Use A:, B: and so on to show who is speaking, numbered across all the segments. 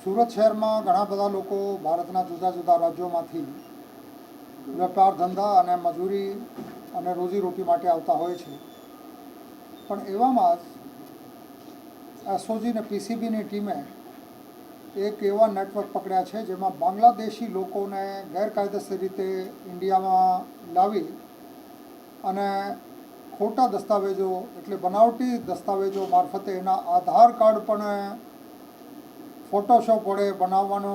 A: સુરત શહેરમાં ઘણા બધા લોકો ભારતના જુદા જુદા રાજ્યોમાંથી વેપાર, ધંધા અને મજૂરી અને રોજીરોટી માટે આવતા હોય છે. પણ એવામાં જ એસઓજી અને પીસીબીની ટીમે એક એવા નેટવર્ક પકડ્યા છે જેમાં બાંગ્લાદેશી લોકોને ગેરકાયદેસર રીતે ઇન્ડિયામાં લાવી અને ખોટા દસ્તાવેજો એટલે બનાવટી દસ્તાવેજો મારફતે એના આધાર કાર્ડ પણ ફોટોશોપ વડે બનાવવાનો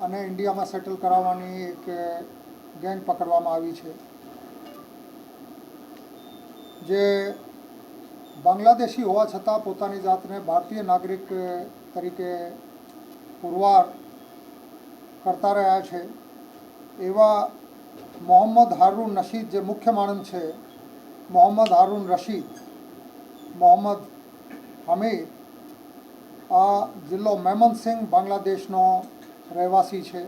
A: અને ઇન્ડિયામાં સેટલ કરાવવાની એક ગેંગ પકડવામાં આવી છે. જે બાંગ્લાદેશી હોવા છતાં પોતાની જાતને ભારતીય નાગરિક તરીકે પુરવાર કરતા રહ્યા છે. એવા મોહમ્મદ હારૂન રશીદ, જે મુખ્ય માણસ છે, મોહમ્મદ હારૂન રશીદ, મોહમ્મદ હમીદ આ જિલ્લો મેમનસિંહ બાંગ્લાદેશનો રહેવાસી છે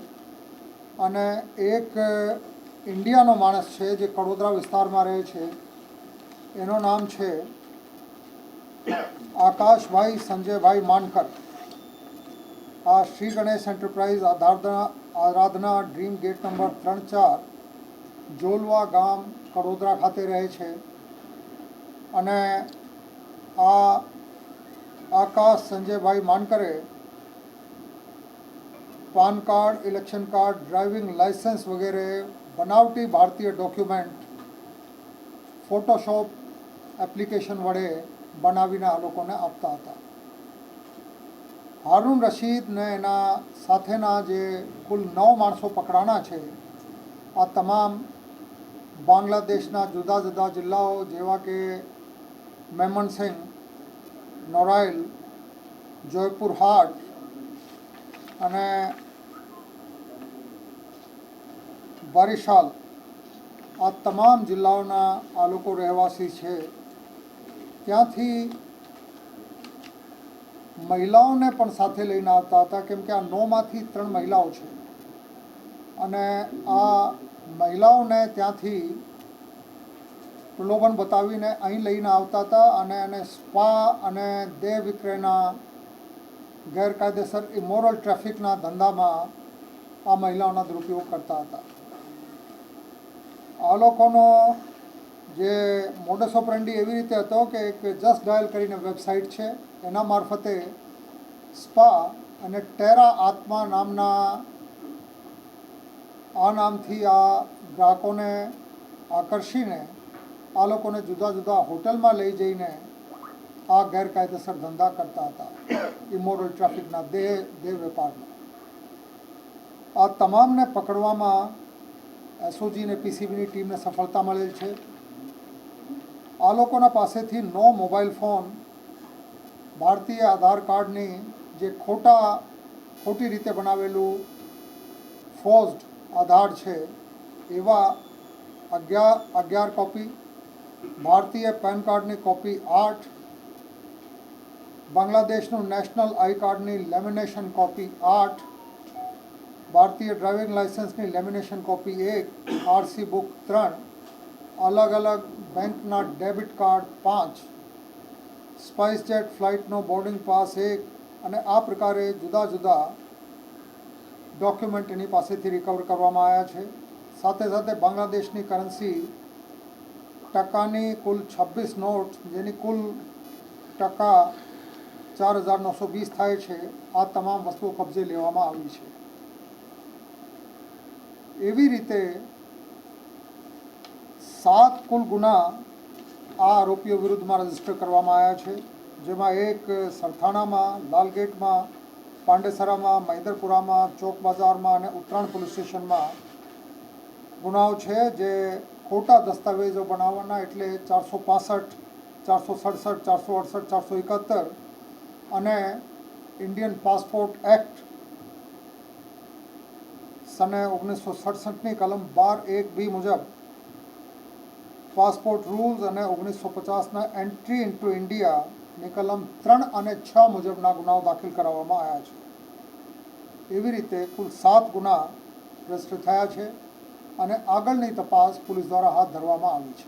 A: અને એક ઇન્ડિયાનો માણસ છે જે કડોદરા વિસ્તારમાં રહે છે. એનું નામ છે આકાશભાઈ સંજયભાઈ માનકર. આ શ્રી ગણેશ એન્ટરપ્રાઇઝ આધારના આરાધના ડ્રીમ ગેટ નંબર ત્રણ ચાર જોલવા ગામ કડોદરા ખાતે રહે છે. અને આ આકાશ સંજયભાઈ માનકરે PAN card, election card, driving licence વગેરે બનાવટી ભારતીય ડોક્યુમેન્ટ ફોટોશોપ એપ્લિકેશન વડે બનાવીને આ લોકોને આપતા હતા. હારૂન રશીદને એના સાથેના જે કુલ નવ માણસો પકડાના છે, આ તમામ બાંગ્લાદેશના જુદા જુદા જિલ્લાઓ જેવા કે મેમનસિંહ નોરાઇલ જોયપુર હાટ અને બરિશાલ આ તમામ જિલ્લાઓના આ લોકો રહેવાસી છે. ત્યાંથી મહિલાઓને પણ સાથે લઈને આવતા હતા, કેમ કે આ નોમાંથી ત્રણ મહિલાઓ છે. અને આ મહિલાઓને ત્યાંથી પ્રલોભન બતાવીને અહીં લઈને આવતા હતા અને એને સ્પા અને દેહ વિક્રયના ગેરકાયદેસર ઇમોરલ ટ્રાફિકના ધંધામાં આ મહિલાઓના દુરુપયોગ કરતા હતા. આ લોકોનો જે મોડસ ઓપરેન્ડી એવી રીતે હતો કે એક જસ્ટ ડાયલ કરીને વેબસાઇટ છે, એના મારફતે સ્પા અને ટેરા આત્મા નામના આ નામથી આ ગ્રાહકોને આકર્ષીને આ લોકોને જુદા જુદા હોટલમાં લઈ જઈને આ ગેરકાયદેસર ધંધા કરતા હતા ઇમોરલ ટ્રાફિકના દેહ દેહ વેપારના આ તમામને પકડવામાં એસઓજી અને પીસીબીની ટીમને સફળતા મળેલ છે. આ લોકોના પાસેથી નો મોબાઈલ ફોન, ભારતીય આધાર કાર્ડની જે ખોટા, ખોટી રીતે બનાવેલું ફોઝડ આધાર છે, એવા અગિયાર અગિયાર કોપી ભારતીય પેન કાર્ડની કોપી આઠ, બાંગ્લાદેશનું નેશનલ આઈ કાર્ડની લેમિનેશન કોપી આઠ, ભારતીય ડ્રાઇવિંગ લાઇસન્સની લેમિનેશન કોપી એક, આરસી બુક ત્રણ, અલગ અલગ બેંકના ડેબિટ કાર્ડ પાંચ સ્પાઇસજેટ ફ્લાઇટનો બોર્ડિંગ પાસ એક અને આ પ્રકારે જુદા જુદા ડોક્યુમેન્ટ એની પાસેથી રિકવર કરવામાં આવ્યા છે. સાથે સાથે બાંગ્લાદેશની કરન્સી ટકાની કુલ છવ્વીસ નોટ, જેની કુલ ટકા ચાર હજાર નવસો વીસ થાય છે, આ તમામ વસ્તુઓ કબજે લેવામાં આવી છે. એવી રીતે સાત કુલ ગુના આ આરોપીઓ વિરુદ્ધમાં રજિસ્ટર કરવામાં આવ્યા છે, જેમાં એક સરથાણામાં, લાલગેટમાં, પાંડેસરામાં મહિન્દરપુરામાં ચોક બજારમાં અને ઉત્તરાયણ પોલીસ સ્ટેશનમાં ગુનાઓ છે, જે ખોટા દસ્તાવેજો બનાવવાના એટલે ચારસો પાસઠ, ચારસો સડસઠ, ચારસો અડસઠ, ચારસો એકાહત્તર અને ઇન્ડિયન પાસપોર્ટ એક્ટ સને ઓગણીસો સડસઠની કલમ બાર એક બી મુજબ પાસપોર્ટ રૂલ્સ અને ઓગણીસો પચાસના એન્ટ્રી ઇન્ટુ ઇન્ડિયાની કલમ ત્રણ અને છ મુજબના ગુનાઓ દાખલ કરાવવામાં આવ્યા છે. એવી રીતે કુલ સાત ગુના રજિસ્ટર થયા છે. અને આગળની તપાસ પોલીસ દ્વારા હાથ ધરવામાં આવી છે.